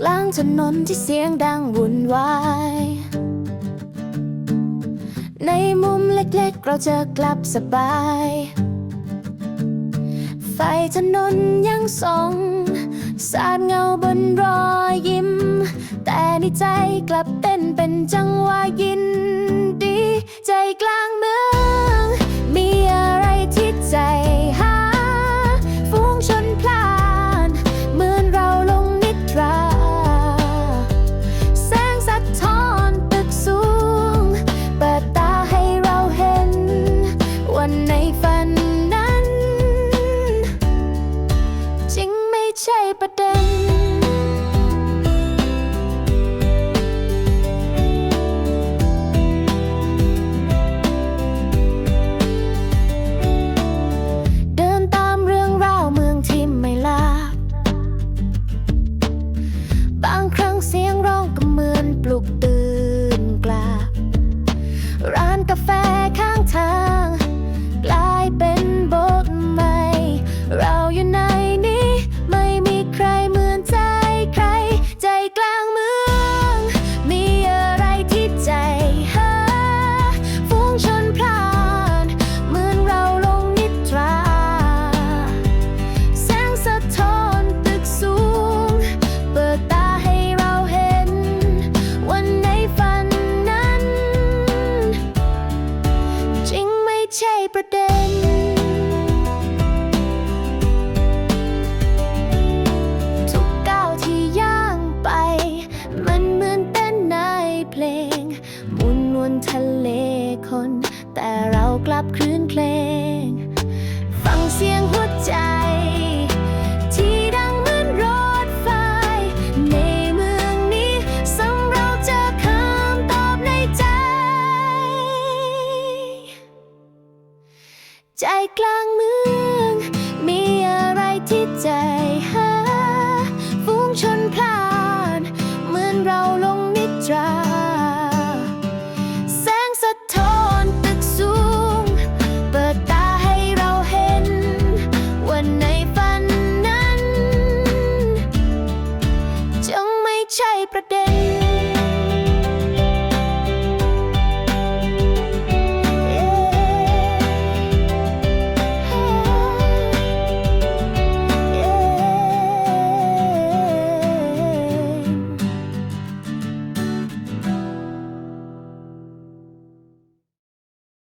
กลางถนนที่เสียงดังวุ่นวาย ในมุมเล็กๆ เราจะกลับสบาย ไฟถนนยังส่อง สาดเงาบนรอยยิ้ม แต่ในใจกลับ เป็นจังหวะยินดี ใจกลางเมือง มีอะไรที่ใจหาฟุ้งชนพลานเหมือนเราลงนิทรา แสงสะท้อนตึกสูง เปิดตาให้เราเห็น วันในฝันนั้น จริงไม่ใช่ประเด็น ใช่ประเด็น ทุกก้าวที่ย่างไป มันเหมือนเต้นในเพลงหมุนวนทะเลคน แต่เรากลับคลื่นเพลง ใจกลางเมือง มีอะไรที่ใจหาฟุ้งชนพลานเหมือนเราลงนิทรา แสงสะท้อนตึกสูง เปิดตาให้เราเห็น วันในฝันนั้น จึงไม่ใช่ประเด็น